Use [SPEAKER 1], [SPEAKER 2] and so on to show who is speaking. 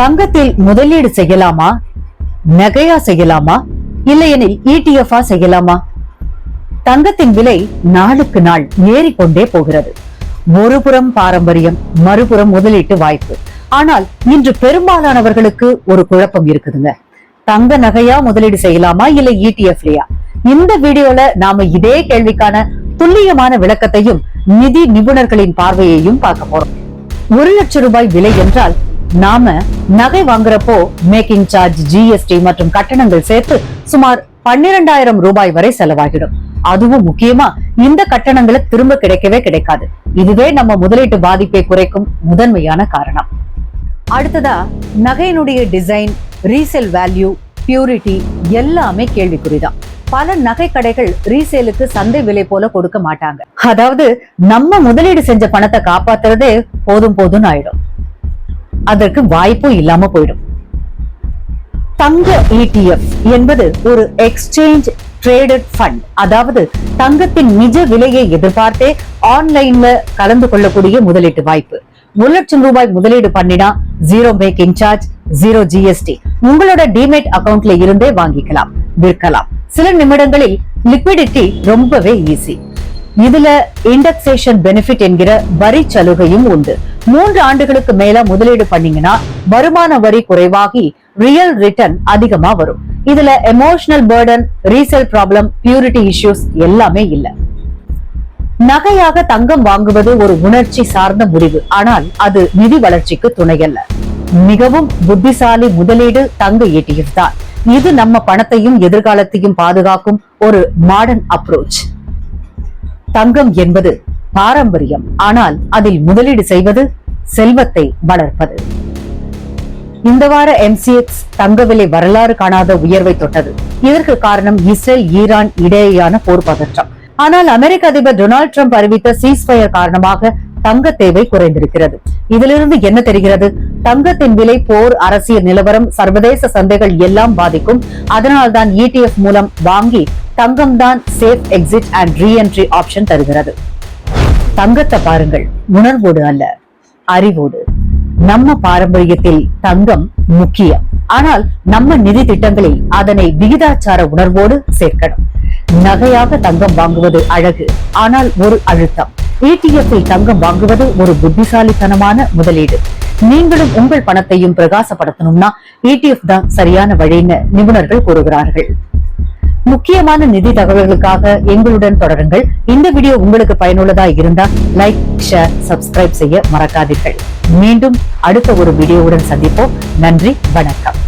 [SPEAKER 1] தங்கத்தில் முதலீடு செய்யலாமா? நகையா செய்யலாமா? இல்லையெனில் இடிஎஃப்ஆ செய்யலாமா? தங்கத்தின் விலை நாளுக்கு நாள் ஏறிக்கொண்டே போகிறது. ஒருபுறம் பாரம்பரியம் மறுபுறம் முதலீட்டு வாய்ப்பு. ஆனால் இன்று பெரும்பாலானவர்களுக்கு ஒரு குழப்பம் இருக்குதுங்க. தங்க நகையா முதலீடு செய்யலாமா இல்ல இடிஎஃப்லயா இந்த வீடியோல நாம இதே கேள்விக்கான துல்லியமான விளக்கத்தையும் நிதி நிபுணர்களின் பார்வையையும் பார்க்க போறோம். ஒரு லட்சம் ரூபாய் விலை என்றால் நாம நகை வாங்குறப்போ மேக்கிங் சார்ஜ் ஜிஎஸ்டி மற்றும் கட்டணங்கள் சேர்த்து சுமார் பன்னிரெண்டாயிரம் ரூபாய் வரை செலவாகிடும். அதுவும் முக்கியமா இந்த கட்டணங்களை திரும்ப கிடைக்கவே கிடைக்காது. இதுவே நம்ம முதலீட்டு பாதிப்பை குறைக்கும் முதன்மையான காரணம். அடுத்ததா நகையினுடைய டிசைன் ரீசேல் வேல்யூ பியூரிட்டி எல்லாமே கேள்விக்குறிதான். பல நகை கடைகள் ரீசேலுக்கு சந்தை விலை போல கொடுக்க மாட்டாங்க. அதாவது நம்ம முதலீடு செஞ்ச பணத்தை காப்பாத்துறதே போதும் போதும் ஆயிடும். அதற்கு வாய்ப்பும் இல்லாம போயிடும். தங்க ETF என்பது ஒரு எக்ஸ்சேஞ்ச் ட்ரேடட் ஃபண்ட் அதாவது தங்கத்தின் நிஜ விலையை எதிர்பார்த்தே ஆன்லைன்ல கலந்து கொள்ளக்கூடிய முதலீட்டு வாய்ப்பு. ஒரு லட்சம் ரூபாய் முதலீடு பண்ணினா zero making charge zero GST உங்களோட டிமேட் அக்கவுண்ட்ல இருந்தே வாங்கிக்கலாம் விற்கலாம். சில நிமிடங்களில் லிக்விடிட்டி ரொம்பவே ஈஸி இதுல இண்டெக்ஸேஷன் பெனிஃபிட் என்கிற வரி சலுகையும் உண்டு. மூன்று ஆண்டுகளுக்கு மேல முதலீடு பண்ணீங்கன்னா வருமான வரி குறைவாகி ரியல் ரிட்டர்ன் அதிகமா வரும். இதுல emotional burden resale problem purity issues எல்லாமே இல்ல. நகையாக தங்கம் வாங்குவது ஒரு உணர்ச்சி சார்ந்த முடிவு ஆனால் அது நிதி வளர்ச்சிக்கு துணையல்ல. மிகவும் புத்திசாலி முதலீடு தங்க ஏடிஎஃப் தான். இது நம்ம பணத்தையும் எதிர்காலத்தையும் பாதுகாக்கும் ஒரு மாடர்ன் அப்ரோச் தங்கம் என்பது பாரம்பரியம். ஆனால் அதில் முதலீடு செய்வது செல்வத்தை வளர்ப்பது. இந்த வார எம்சிஎக்ஸ் தங்க விலை வரலாறு காணாத உயர்வை தொட்டது. இதற்கு காரணம் இஸ்ரேல் ஈரான் இடையேயான போர் பதற்றம். ஆனால் அமெரிக்க அதிபர் டொனால்ட் ட்ரம்ப் அறிவித்த சீஸ்பயர் காரணமாக தங்க தேவை குறைந்திருக்கிறது. இதிலிருந்து என்ன தெரிகிறது? தங்கத்தின் விலை போர் அரசியல் நிலவரம் சர்வதேச சந்தைகள் எல்லாம் பாதிக்கும். அதனால்தான் இடிஎஃப் மூலம் வாங்கி தங்கம் தான் safe exit and reentry option தருகிறது. தங்கத்தை பாருங்கள். உணர்வோடு அல்ல அறிவோடு. நம்ம பாரம்பரியத்தில் தங்கம் முக்கியம். ஆனால் நம்ம நிதி திட்டங்களில் அதனை விகிதாச்சார உணர்வோடு சேர்க்கணும். நகையாக தங்கம் வாங்குவது அழகு ஆனால் ஒரு அழுத்தம். ETF தங்கம் வாங்குவது ஒரு புத்திசாலித்தனமான முதலீடு. நீங்களும் உங்கள் பணத்தையும் பிரகாசப்படுத்தணும்னா ஏடிஎஃப் தான் சரியான வழின்னு நிபுணர்கள் கூறுகிறார்கள். முக்கியமான நிதி தகவல்களுக்காக எங்களுடன் தொடருங்கள். இந்த வீடியோ உங்களுக்கு பயனுள்ளதா இருந்தா லைக் ஷேர் சப்ஸ்கிரைப் செய்ய மறக்காதீர்கள். மீண்டும் அடுத்த ஒரு வீடியோவுடன் சந்திப்போம். நன்றி வணக்கம்.